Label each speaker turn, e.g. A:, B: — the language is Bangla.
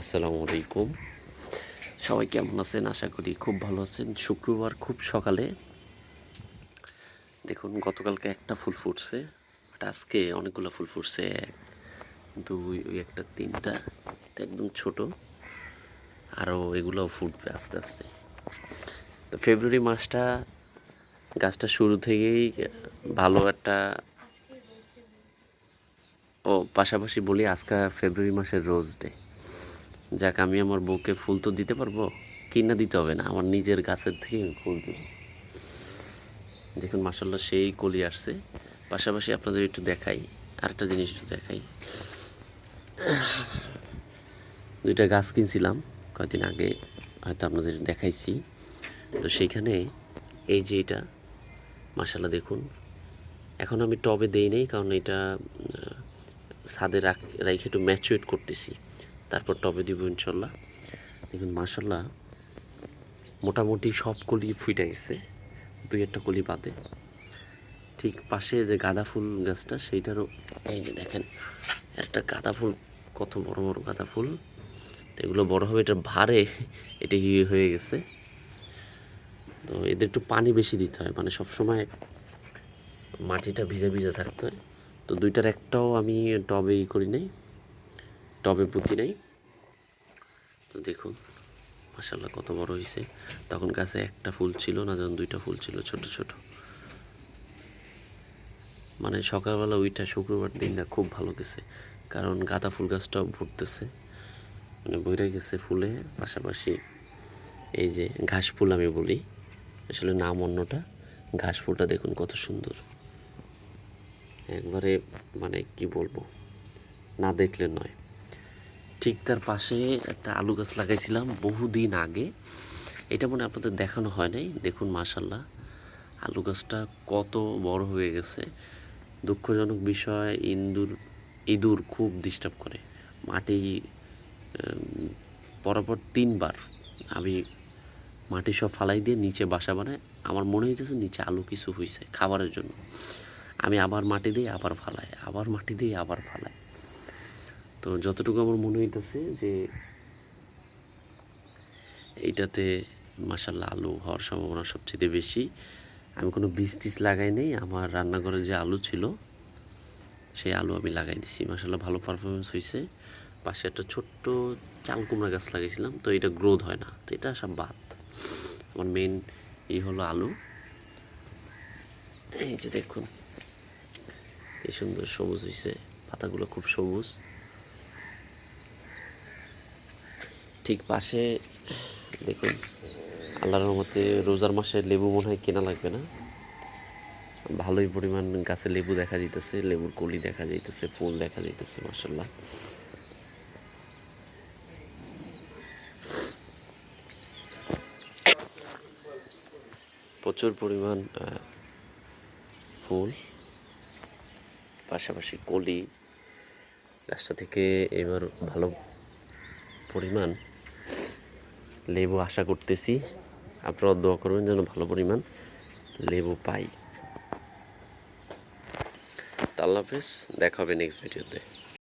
A: আসসালামু আলাইকুম। সবাই কেমন আছেন? আশা করি খুব ভালো আছেন। শুক্রবার খুব সকালে। দেখুন, গতকালকে একটা ফুল ফুটছে বাট আজকে অনেকগুলো ফুল ফুটছে। এক, দুই, ওই একটা, তিনটা। এটা একদম ছোট। আরও এগুলোও ফুটবে আস্তে আস্তে। তো ফেব্রুয়ারি মাসটা, গাছটা শুরু থেকেই ভালো একটা ও, পাশাপাশি বলি, আজকে ফেব্রুয়ারি মাসের রোজ ডে যাক, আমি আমার বউকে ফুল তো দিতে পারব? কিনা দিতে হবে না, আমার নিজের গাছের থেকে আমি ফুল দেব। দেখুন মাসাল্লাহ সেই কলি আসছে। পাশাপাশি আপনাদের একটু দেখাই, আরেকটা জিনিস একটু দেখাই। দুইটা গাছ কিনছিলাম কয়েকদিন আগে, হয়তো আপনাদের দেখাইছি। তো সেইখানে এই যে এটা মাসাল্লাহ দেখুন। এখন আমি টবে দেই নাই, কারণ এটা ছাদে রাখ রাইখে একটু ম্যাচুয়েট করতেছি। তারপর টবে দিব ইনশাল্লাহ। দেখুন মাসাল্লাহ মোটামুটি সব কলি ফুটে গেছে, দুই একটা কলি বাদে। ঠিক পাশে যে গাঁদা ফুল গাছটা, সেইটারও এই যে দেখেন, একটা গাঁদা ফুল, কত বড় বড় গাঁদা ফুল। তো এগুলো বড় হবে, এটা ভারে, এটা ইয়ে হয়ে গেছে। তো এদের একটু পানি বেশি দিতে হয় মানে সবসময় মাটিটা ভিজে ভিজে থাকতে হয়। তো দুইটার একটাও আমি টবে ই করি নাই। টবে পুঁতি নাই। তো দেখুন মাসাল্লাহ কত বড় হয়েছে তখন গাছে একটা ফুল ছিল না যখন দুইটা ফুল ছিল, ছোট ছোট। মানে সকালবেলা ওইটা শুক্রবার দিনটা খুব ভালো গেছে। কারণ গাঁদা ফুল গাছটাও ভরতেছে মানে বইরা গেছে ফুলে, পাশাপাশি এই যে ঘাস ফুল আমি বলি, আসলে নাম অন্যটা। ঘাস ফুলটা দেখুন কত সুন্দর। একবারে মানে কি বলব, না দেখলে নয়। ঠিক তার পাশে একটা আলু গাছ লাগাইছিলাম বহুদিন আগে। এটা মনে আপনাদের দেখানো হয় নাই? দেখুন মাশাল্লাহ আলু গাছটা কত বড় হয়ে গেছে। দুঃখজনক বিষয়, ইন্দুর, ইঁদুর খুব ডিস্টার্ব করে। মাটি পরপর তিনবার আমি মাটি সব ফালাই দিয়ে নিচে বাসা বানায়। আমার মনে হইতেছে নিচে আলু কিছু হয়েছে খাবারের জন্য। আমি আবার মাটি দিই আবার ফালাই, আবার মাটি দিই আবার ফালাই। তো যতটুকু আমার মনে হইতেছে যে এইটাতে মাসাল্লাহ আলু হওয়ার সম্ভাবনা সবচেয়ে বেশি। আমি কোনো বীজ টিজ লাগাই নেই, আমার রান্নাঘরে যে আলু ছিল, সেই আলু আমি লাগাই দিছি। মাসাল্লাহ ভালো পারফরমেন্স হয়েছে পাশে একটা ছোট্ট চাল কুমড়া গাছ লাগিয়েছিলাম তো এটা গ্রোথ হয় না, তো এটা সব বাদ। আমার মেন ই হলো আলু। এই যে দেখুন, এই সুন্দর সবুজ হয়েছে পাতাগুলো খুব সবুজ। ঠিক পাশে, দেখুন, আল্লাহর রহমতে রোজার মাসে লেবু মনে হয় কেনা লাগবে না। ভালোই পরিমাণ গাছে লেবু দেখা যাইতেছে, লেবুর কলি দেখা যাইতেছে, ফুল দেখা যাইতেছে মাসাল্লাহ প্রচুর পরিমাণ ফুল, পাশাপাশি কলি। গাছটা থেকে এবার ভালো পরিমাণ লেবু আশা করতেছি। আপনারা দোয়া করবেন যেন ভালো পরিমাণ লেবু পাই। আল্লাহ দেখা হবে নেক্সট ভিডিওতে